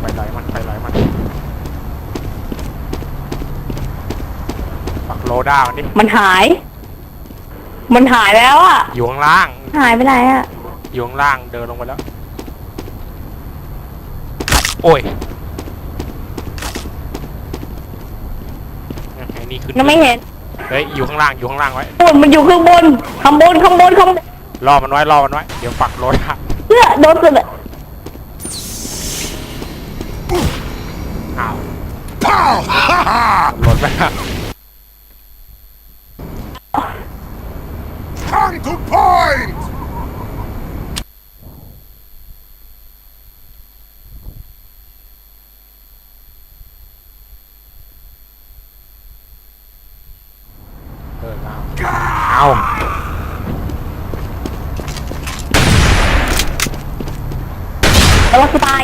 ไปไหลมันไปไหลมันปักโลด้ามันดิมันหาย มันหายแล้วอะ อยู่ข้างล่าง หายไปไหนอะ อยู่ข้างล่างเดินลงไปแล้ว โอ้ยไอ้นี่ขึ้นยังไม่เห็นเฮ้ยอยู่ข้างล่างอยู่ข้างล่างไว้โอ้ยมันอยู่ข้างบนข้างบนข้างบนข้างบนรอมันไว้รอมันไว้เดี๋ยวปักโลด้าเพื่อโดนสุดอะอ้ หล่นไปแล้ว Come to point! เออเอาเอาแล้วสปา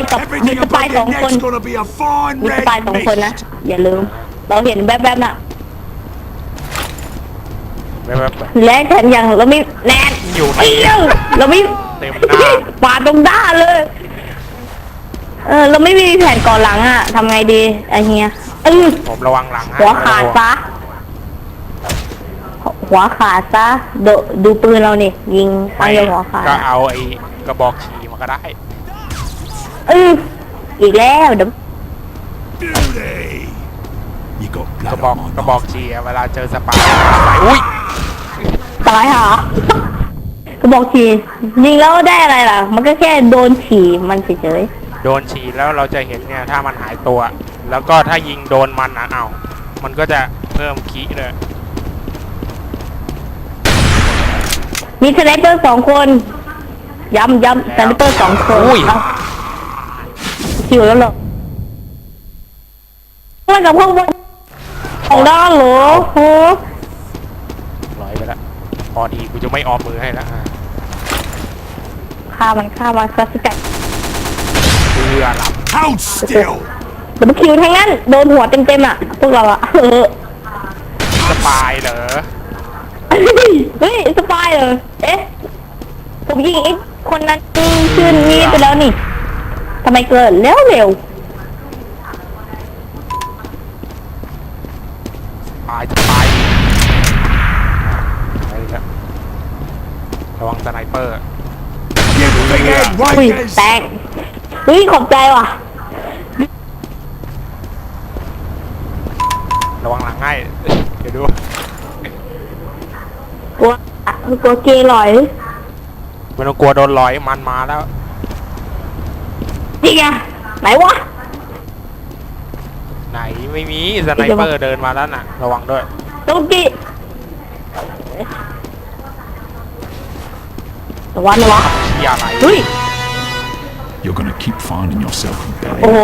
ยกับมี Everything สปาย about สอง your คน neck's gonna be a fine มีสปาย red สองคนนะ mist. อย่าลืม เราเห็นแวบๆน่ะแวบๆไปและแถมยังเราไม่แนนอยู่ไหนเอี้ยวเราไม่เต็มหน้าปาดตรงด้านเลย เออ เราไม่มีแผนก่อนหลังอะทำไงดีไอ้เฮียเออผมระวังหลังให้หัวขาดซะหัวขาดซะดูดูปืนเรานี่ยิงตั้งไม่ยหัวขาดก็เอาไอ้กระบอกฉี่มาก็ได้ เอออีกแล้วเดี๋ยว Beauty! You got กระ blood บอก on กระ my บอก knife. ฉี่อะเวลาเจอสปาใส่อุ้ยตายหาก็บอกฉี่ยิงแล้วได้อะไรล่ะ มันก็แค่โดนฉี่มันเฉยโดนฉี่แล้วเราจะเห็นเนี่ยถ้ามันหายตัว แล้วก็ถ้ายิงโดนมันนะเอามันก็จะเพิ่มคีเลยๆมีสไนเปอร์สองคน ย้ำย้ำสไนเปอร์สองคนอุ้ยเอ้า คิวแล้วเหรอมันกับพวกมันของด้านเหรอโหลอยไปแล้วพอดีกูจะไม่ออมมือให้แล้วอะฆ่ามันฆ่ามันสกัดเพื่อหลับ Hold still! ดับเบิลคิวทั้งนั้นโดนหัวเต็มๆอะพวกเราอะเออสปายเหรอเฮ้ยสปายเหรอเอ๊ะผมยิงไอ้คนนั้นชื่อนี้ไปแล้วนี่ ทำไมเกิดเร็วเร็วปายสปายไปแล้วระวังสไนเปอร์ You big head อุ้ย wankers! แตกเฮ้ยขอบใจว่ะ ระวังหลังให้เดี๋ยวดู กลัวกลัวเกย์หลอยไม่ต้องกลัวโดนลอยมันมาแล้ว จริงอะไหนวะ ไหนไม่มีสไนเปอร์เดินมาแล้วน่ะ ระวังด้วย ตรงกี้ระวังนะวะอย่าไหลเฮ้ย You're gonna keep finding yourself in โอ้ bed. โห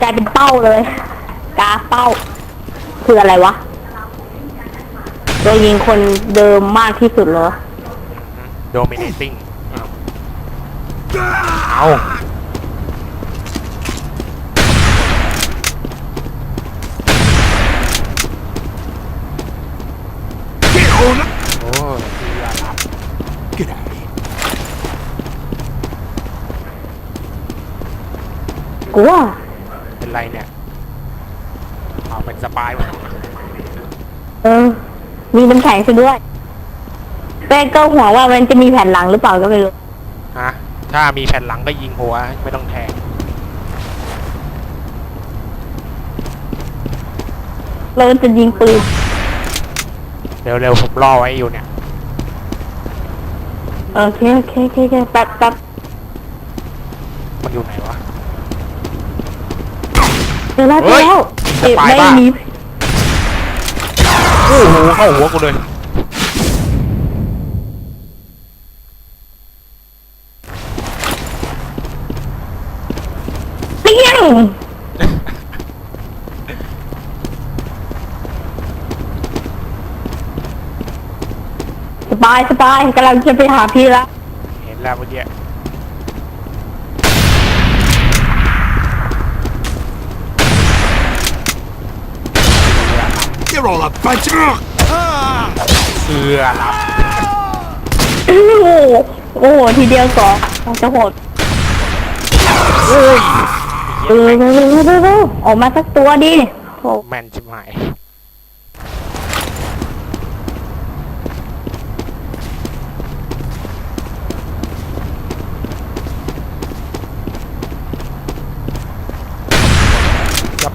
กลายเป็นเป้าเลยกาเป้า คืออะไรวะโดยยิงคนเดิมมากที่สุดเหรอ โดมิเนติ้ง เอา Get on it! โอ้ยอย่าหลับ Get out of here. กลัวเป็นไรเนี่ยเอาเป็นสปายมาเออ มีน้ำแข็งซะด้วยแป้งก็ห่วงว่ามันจะมีแผ่นหลังหรือเปล่าก็ไม่รู้ฮะ ถ้ามีแผ่นหลังก็ยิงหัวไม่ต้องแทงเราจะยิงปืนเร็วๆผมรอไว้อยู่เนี่ย โอเคโอเคโอเคโอเคแป๊บแป๊บมันอยู่ไหนวะ เจอแล้วเจเฮ้อยแล้วสปายไม่บ้ามีโอ้โหเข้าหัวกูเลย เปี้ยงสบายสบายกำลังจะไปหาพี่ละเห็นแล้วเมื่อกี้ You're all a bunch of... เสือหลับโอ้โหโอ้โหทีเดียวสองจะโหดเออเออเออเออเออออกมาสักตัวดิโอ้แมนชิบหาย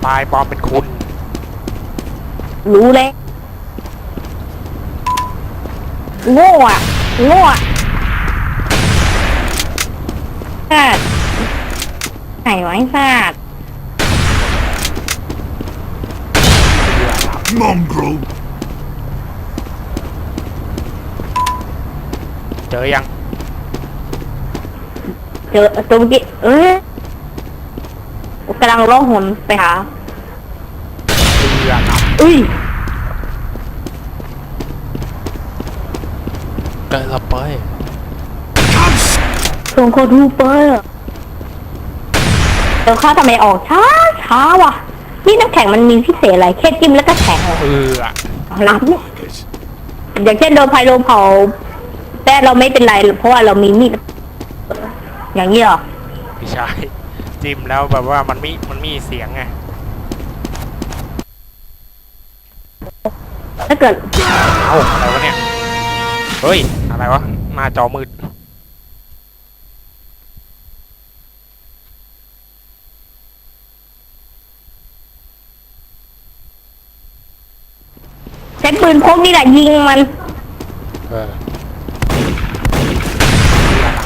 สปายปลอมเป็นคุณ รู้เลยโง่อะโง่อะซาดไหนวะไอ้ซาด Mongrel. เจอยังเจอตัวเมื่อกี้เอ้ยกำลังร้องหนไปหาเรื อครับอุ้ยเกิดละไป Come s- ส่งโคดูเปอร์เดี๋ยวข้าทำไมออกช้าช้าวะนี่น้ำแข็งมันมีพิเศษอะไรแค่จิ้มแล้วก็แข็งเหรอเออรับ Buggers. อย่างเช่นโดนไฟโดนเผาแต่เราไม่เป็นไรเพราะว่าเรามีมีดอย่างนี้เหรอพี่ชายจิ้มแล้วแบบว่ามันมีมันมีเสียงไง ถ้าเกิดเอ้าอะไรวะเนี่ย เฮ้ย อะไรวะ หน้าจอมืด ใช้ปืนพกนี่แหละยิงมัน เออ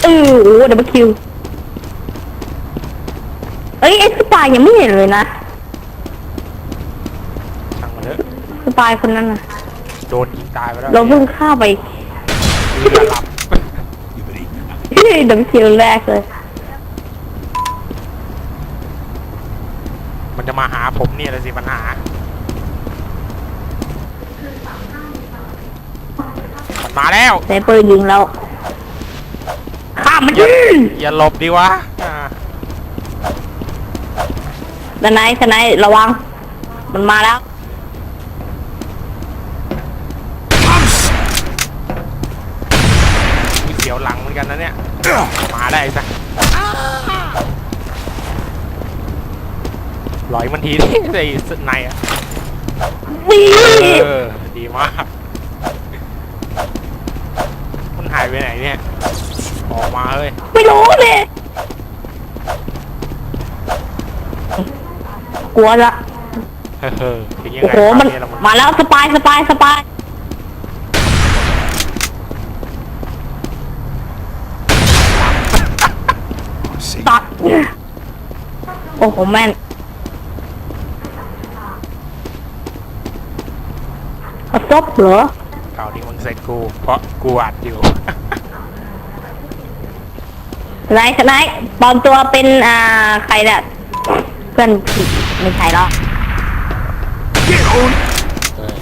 เออโอ้ดับเบิลคิว เอ้ยไอ้สปายยังไม่เห็นเลยนะ ช่างมันเถ อะสปายคนนั้นนะโดนยิงตายไปแล้วเราเพิ่งฆ่าไปเรือหลับ You've been eating enough. ดับเบิลคิวแรกเลยมันจะมาหาผมเนี่ยแหละสิปัญหามันมาแล้วใช้ปืนยิงแล้วฆ่ามันอย่าดิอย่าหลบดีวะอ่าทนายทนายระวัง มันมาแล้ว Come s- มีเสียวหลังเหมือนกันนะเนี่ย Ugh. มาได้สักหลอยมันทีที่ไอ้ในอะดีเออดีมาก มันหายไปไหนเนี่ย ออกมาเฮ้ยไม่รู้เลยกลัวละ เฮ้อเฮ้อถึงยังโอ้ไงโหมันคราวละมัน มาแล้วสปายสปายสปาย I see. ตัด โอ้โหแม่นเอาซบเหรอเก่านี้มึงเสร็จกู เพราะกูอัดอยู่ทนายทนายปลอมตัวเป็นอ่าใครเนี่ยเพื่อนผิดไม่ใช่หรอก Get on. เออ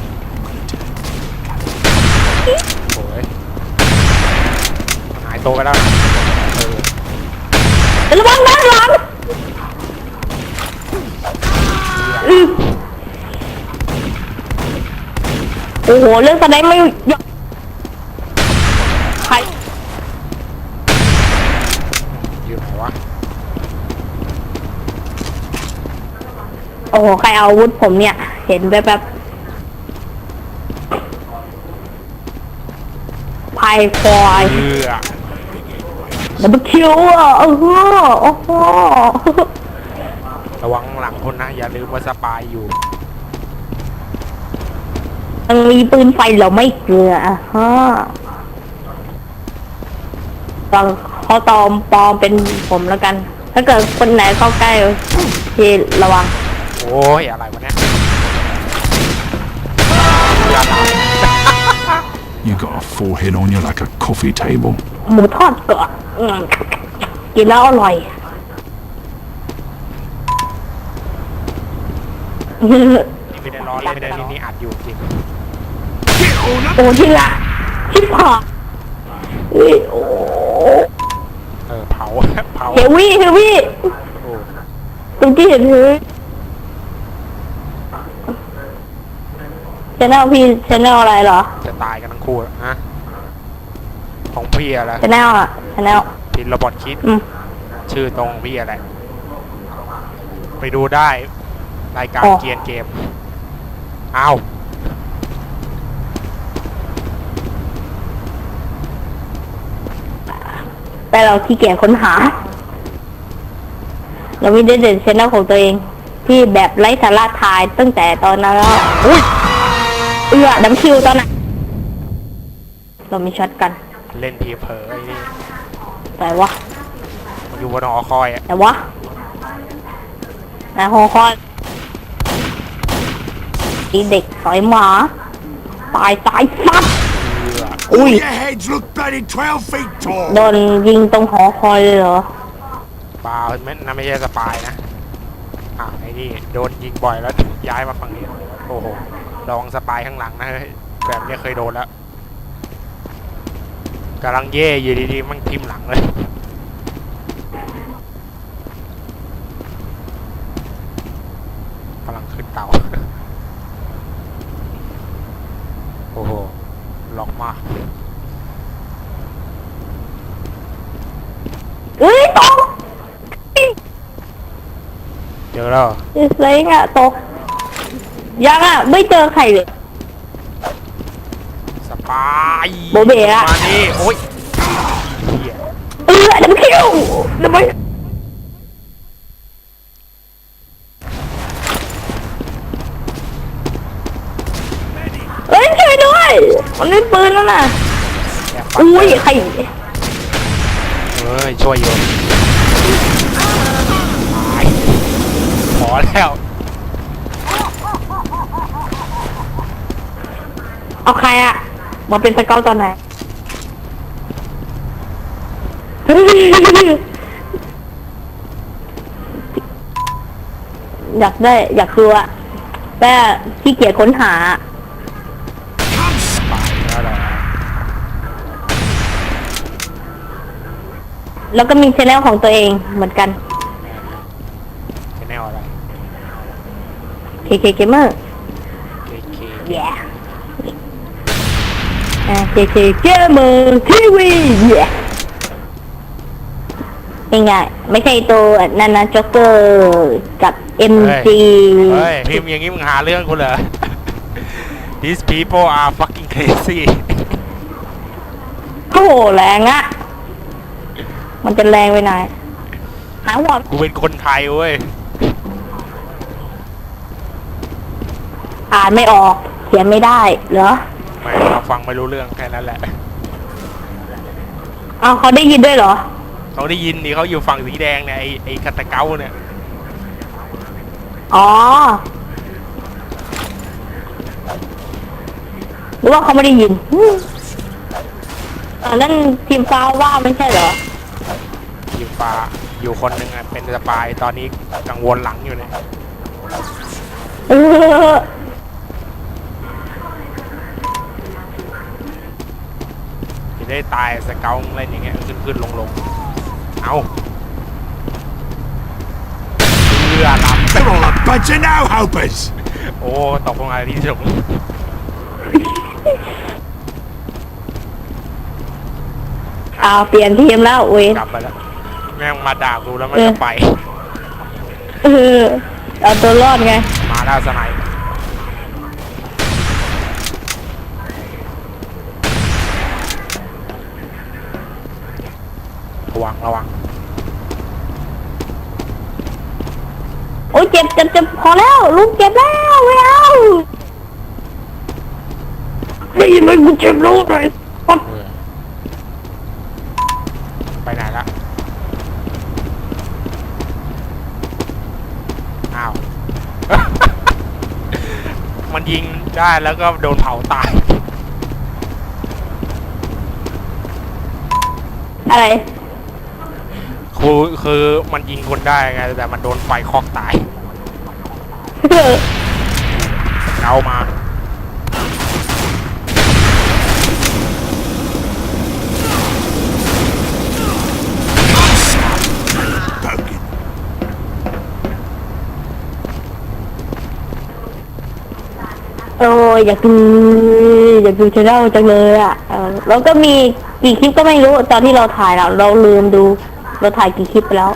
โอ้ยมันหายตัวไปแล้วนะเออ ระวังนะระวังอือโอ้โห เรื่องแสดงไม่ยอมใครอยู่ไหนวะโอ้โห ใครเอาอาวุธผมเนี่ย เห็นแบบแบบพายฟอย เรือ ดับเบิลคิวอะโอ้โหโอ้โหระวังหลังคนนะ อย่าลืมว่าสปายอยู่ มันมีปืนไฟเราไม่เกลืออะฮะลองเขาตอมปลอมเป็นผมแล้วกัน ถ้าเกิดคนไหนเข้าใกล้ที่ระวัง โอ้ย อะไรวะเนี่ยเรือหลับ You got a forehead on you like a coffee table. หมูทอดเกลือ อืมกินแล้วอร่อยนี่ไม่ได้ล้อเล่นเลยนี่นี่อัดอยู่จริง Get on up. โอ้ที่ละชิบหายเฮ้ยโอ้เออเผาเผาเฮวี่เฮวี่โอ้ตรงที่เห็นคือชแนลพี่ชแนลอะไรเหรอ จะตายกันทั้งคู่แล้วฮะของพี่อะไรชแนลอะ ชแนลพินระบอดคิด อืม ชื่อตรงพี่อะไร ไปดูได้ รายการอ๋อ เกียนเกม อ้าว แต่เราที่เกียจค้นหา เราไม่ได้เด่นชแนลของตัวเอง ที่แบบไร้สาระทายตั้งแต่ตอนนั้นแล้วอุ้ยเอื้อดัมคิวตอนนั้นเรามีช็อตกัน เล่นทีเผลอไอ้นี่ แต่ว่ามันอยู่บนหอคอยอะแต่ว่าแต่หอคอยอีเด็กสอยหมา ตายตายฟัดเอือ All your heads look bloody 12 feet โด tall. นยิงตรงหอคอยเลยเหรอ เปล่าไม่นั่นไม่ใช่สปายนะอ่าวไอ้นี่โดนยิงบ่อยแล้วย้ายมาฝั่งนี้โอ้โหระวังสปายข้างหลังนะเฮ้ยแบบเนี้ยเคยโดนแล้ว กำลังเย่อยู่ดีๆ มันทิมหลังเลยกำลังขึ้นเตาโอ้โหล็อกมากเอ้ยตกเจอแล้วเหรออิสเลงอะตก ยังอะไม่เจอใครเลย สปาย โบเบะอะมานี่โอ้ยเหี้ยเออดัมคิวดัมเอ้ยช่วยด้วย มันไม่ปืนแล้วน่ะ แอบปัดอุ้ยใครเอ้ยช่วยอยู่ตายพอแล้ว เอาใครอะ มาเป็นสเกลตอนไหนอยากได้อยากคืออะแต่ขี้เกียจค้นหาตายแล้วเหรอแล้วก็มีชแนลของตัวเองเหมือนกันจะแนวอะไร KK Gamer เคเค yeah อ่า KK Gamer TV yeah ง่ายๆไม่ใช่ตัวนันนะจ็อกเกอร์กับ MG เฮ้ยพิมพ์อย่างนี้มึงหาเรื่องกูเหรอ These people are fucking crazy โอ้โหแรงอะมันจะแรงไปไหนอยหาหัวกูเป็นคนไทยเว้ย อ่านไม่ออก เขียนไม่ได้เหรอไม่เรา ฟังไม่รู้เรื่องแค่นั้นแหละเอาเขาได้ยินด้วยเหรอ เขาได้ยินดิเขาอยู่ฝั่งสีแดงเนี่ยไอไอคาตาเก้าเนี่ยอ๋อหรือว่าเขาไม่ได้ยินอืมอ่านั่นทีมฟ้าว่าไม่ใช่เหรอทีมฟ้าอยู่คนหนึ่งอะเป็นสปายตอนนี้กังวลหลังอยู่เนี่ย เออ ได้ตายสเกลอะไรอย่างเงี้ยขึ้นขึ้นลงลงเอาเรือล They're all a bunch of no hopers. ำโอ้ตกลงอะไรที่สูงเอาเปลี่ยนทีมแล้วเว้ยกลับไปแล้ว แม่งมาด่ากูแล้วมันเออจะไป เออเอาตัวรอดไง มาแล้วสไนป์ระวังระวังโอ้ยเจ็บเจ็บเจ็บพอแล้วลูกเจ็บแล้วไม่เอาได้ยินไหมกูเจ็บลูกเลยเออไปไหนละอ้าว มันยิงได้แล้วก็โดนเผาตาย อะไร คือคือมันยิงคนได้ไง แต่มันโดนไฟคอกตายเอามา Broken. โอ้ยอยากดูอยากดูชาแนลจังเลยอะเออแล้วก็มีกี่คลิปก็ไม่รู้ตอนที่เราถ่ายเราเราลืมดู เราถ่ายกี่คลิปไปแล้ว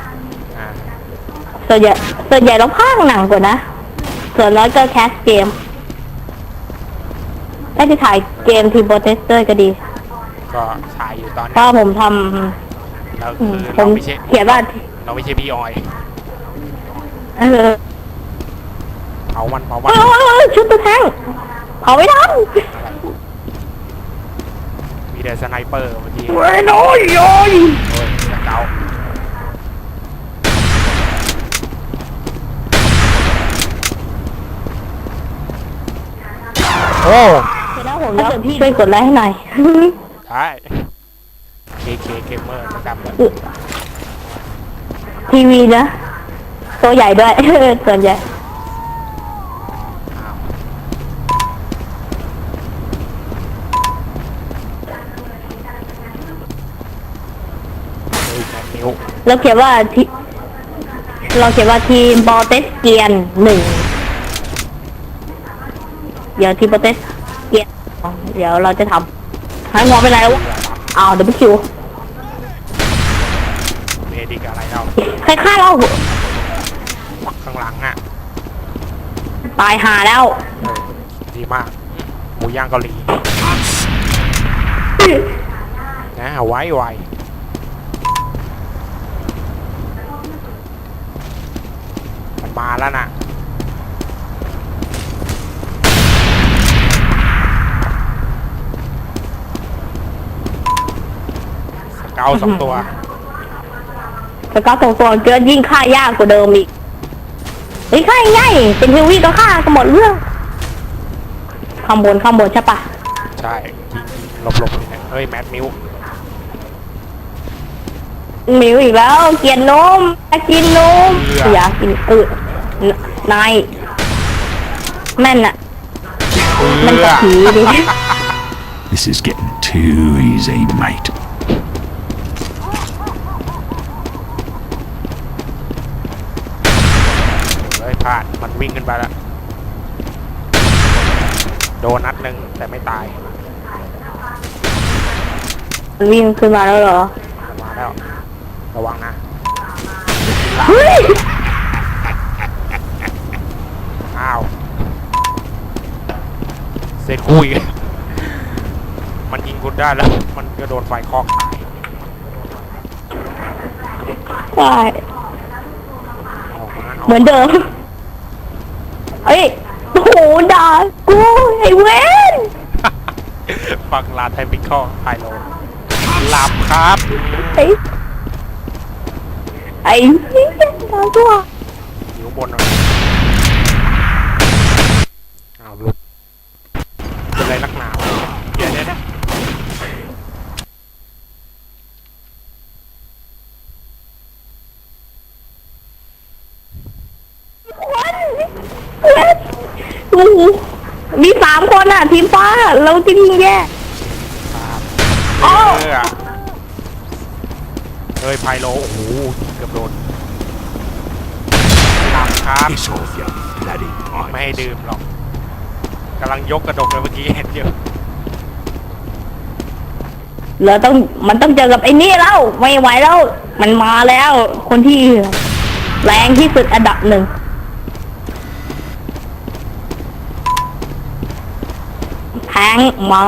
อ่าสส่วนใหญ่ส่วนใหญ่เราพากหนังกว่านะ ส่วนน้อยก็แคสเกมถ้าจะถ่ายเกมทีมโปรเทสเตอร์ก็ดีก็ชายอยู่ตอนเพนี้ราะผมทเราำอืคือมผเรามไม่ใช่เขียนว่าเราไม่ใช่พี่ออย เออเผามันเผามัเอนอชุดตัวแทงเผาไม่ทันมีแต่สไนเปอร์เมื่อกี้เว้ยน้อยโยยโอ้ยสเกา โอ้เสร็จแล้วผมแล้วพี่ช่วยกดไลค์ให้หน่อยได้เคเคเกมเมอร์นะครับทีวีนะ ตัวใหญ่ด้วยส่วนใหญ่อ้าวเฮ้ยแมนนิวแล้วเขียนว่าทีเราเขียนว่าทีมบอลเตสเกียนหนึ่งเดี๋ยวทีมบอลเตสเกียนเดี๋ยวเราจะทำหายหัวไปไหนแล้ววะอ้าวเดี๋ยวไปคิวเมดิกอะไรเราใครฆ่าเรา ข้างหลังอะตายหาแล้วเออดีมากหมูย่างเกาหลีนะไว้ไวมันมาแล้วน่ะ เกาสองตัวสกัดสองตัวเกินยิ่งฆ่ายากกว่าเดิมอีกเฮ้ยฆ่าง่ายเป็นทีวีก็ฆ่ากันหมดเรื่องข้างบนข้างบนใช่ปะใช่ยิงยิงหลบหลบนี่นะเฮ้ยแมทมิวมิวอีกแล้วเกลียนนมอยากกินนมอยากกินเออนายแม่นอะมันกะผีดิ This is getting too easy, mate. เฮ้ยพลาด มันวิ่งขึ้นไปแล้ว โดนนัดหนึ่งแต่ไม่ตาย มันวิ่งขึ้นมาแล้วเหรอมันมาแล้ว ระวังนะเฮ้ย อ้าว เสร็จคุยกันมันยิงคุณได้แล้ว มันก็โดนไฟคอกตายใช่ออกมาออกเหมือนเดิม เอ้ยโอ้โหด่ากูไอ้เวนฟังลาไทมิคอไฮโลหลับครับ ไอ้ไอ้เหี้ยด่าตัวอยู่บนหน่อยอ้าวลุกเป็นไรนักหนาวะเดี๋ยวเดี๋ยวเดี๋ยว โอ้โหมีสามคนอะ ทีมฟ้า เราจริงแย่ เออเฮ้ยไพโลโอ้โหเกือบโดนหลับครับ Piss off, you bloody ไม่ให้ idiots. ดื่มหรอกกำลังยกกระดกเลยเมื่อกี้เห็นอยู่เราต้องมันต้องเจอกับไอ้นี่แล้ว ไม่ไหวแล้ว มันมาแล้ว คนที่แรงที่สุดอันดับหนึ่ง แทงมา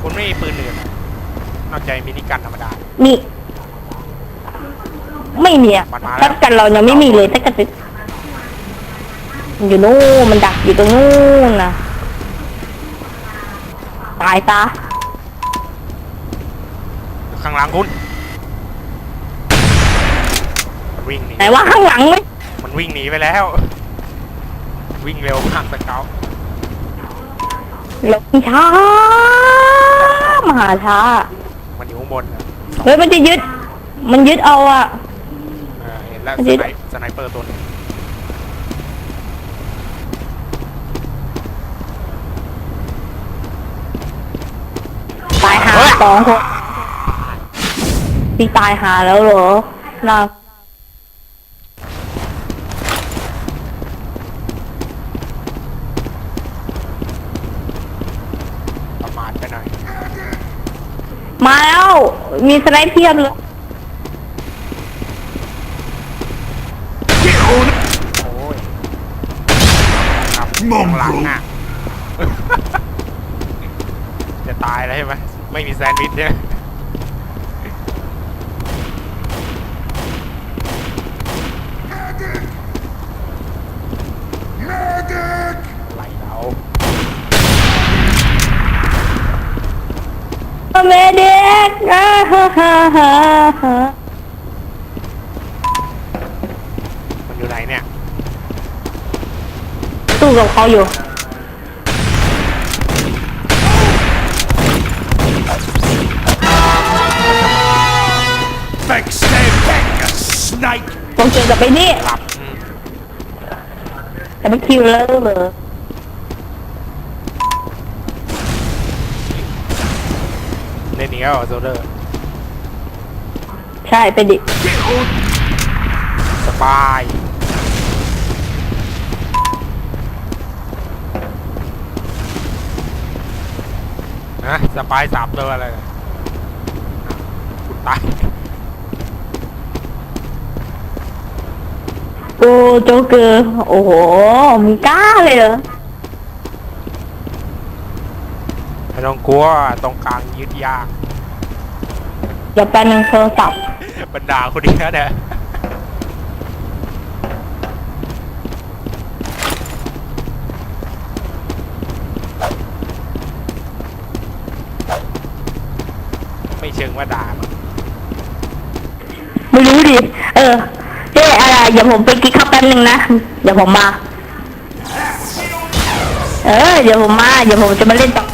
คุณไม่มีปืนอื่นเหรอนอกจากมินิกันธรรมดา นี่ ไม่มีอะมันมาแล้วถ้ากันเรายังไม่มีเลยถ้ากันจะอยู่นู่นมันดักอยู่ตรงนู่นนะตายตาข้างหลังคุณมันวิ่งหนีไหนว่าข้างหลังไหมมันวิ่งหนีไปแล้ว วิ่งเร็วมากสเกลลงช้ามาหาช้า มันอยู่ข้างบนน่ะเฮ้ยมันจะยึด มันยึดเอาอะเออเห็นแล้วมันสยึดไนสไนเปอร์ตัวหนึงตายหาสองคนพี่ตายหาแล้วเหรอน่า มีสไลด์เพียบเลยมองหลังอะ จะตายแล้วใช่ไหมไม่มีแซนด์วิชใช่ไหม ฮ่าฮ่าฮ่าฮ่ามันอยู่ไหนเนี่ย สู้กับเขาอยู่ Backstab back, you snake! ต้องเจอกับไปนี่หลับอืมแต่ไม่คิวแล้วเหรอเล่นอีกแล้วเหรอโซเดอร์ ใช่ไปดิสปายฮะสปายสามตัวอะไรเนี่ยคุณตาย โอ้โจ๊กเกอร์โอ้โหมึงกล้าเลยเหรอไม่ต้องกลัวตรงกลางยึดยาก เดี๋ยวแป๊บนึงโทรศัพท์ บรรดาคนนี้เนี่ยไม่เชิงว่าด่าไม่รู้ดิ เออเจ๊อะไรเดี๋ยวผมไปกินข้าวแป๊บนึงนะ เดี๋ยวผมมา เออ เดี๋ยวผมมา เดี๋ยวผมจะมาเล่นต่อ